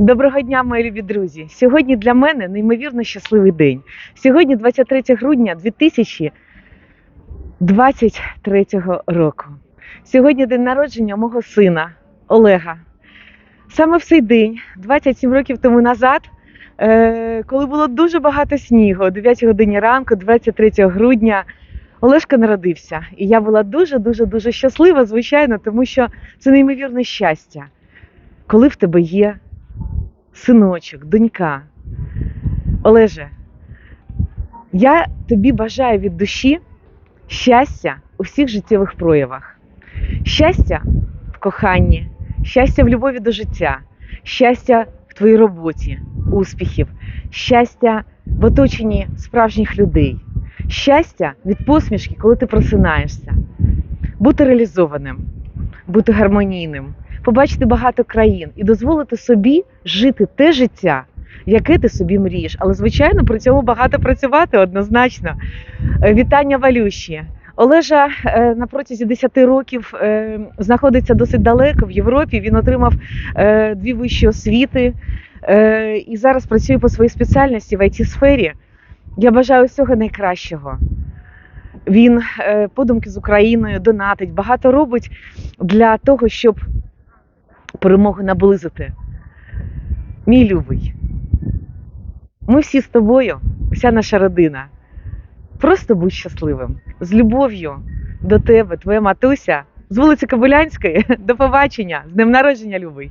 Доброго дня, мої любі друзі! Сьогодні для мене неймовірно щасливий день. Сьогодні 23 грудня 2023 року. Сьогодні день народження мого сина Олега. Саме в цей день, 27 років тому назад, е, коли було дуже багато снігу, о 9 годині ранку, 23 грудня, Олешка народився. І я була дуже-дуже дуже щаслива, звичайно, тому що це неймовірне щастя, коли в тебе є синочок, донька. Олеже, я тобі бажаю від душі щастя у всіх життєвих проявах. Щастя в коханні, щастя в любові до життя, щастя в твоїй роботі, успіхів, щастя в оточенні справжніх людей, щастя від посмішки, коли ти просинаєшся, бути реалізованим, бути гармонійним, побачити багато країн і дозволити собі жити те життя, яке ти собі мрієш. Але, звичайно, при цьому багато працювати однозначно. Е, Вітання Валюші. Олежа е, на протязі 10 років е, знаходиться досить далеко в Європі. Він отримав дві вищі освіти і зараз працює по своїй спеціальності в it сфері Я бажаю всього найкращого. Він подумки з Україною донатить, багато робить для того, щоб перемогу наблизити. Мій любий, ми всі з тобою, вся наша родина. Просто будь щасливим. З любов'ю до тебе, твоя матуся, з вулиці Кобилянської. До побачення, з днем народження, любий.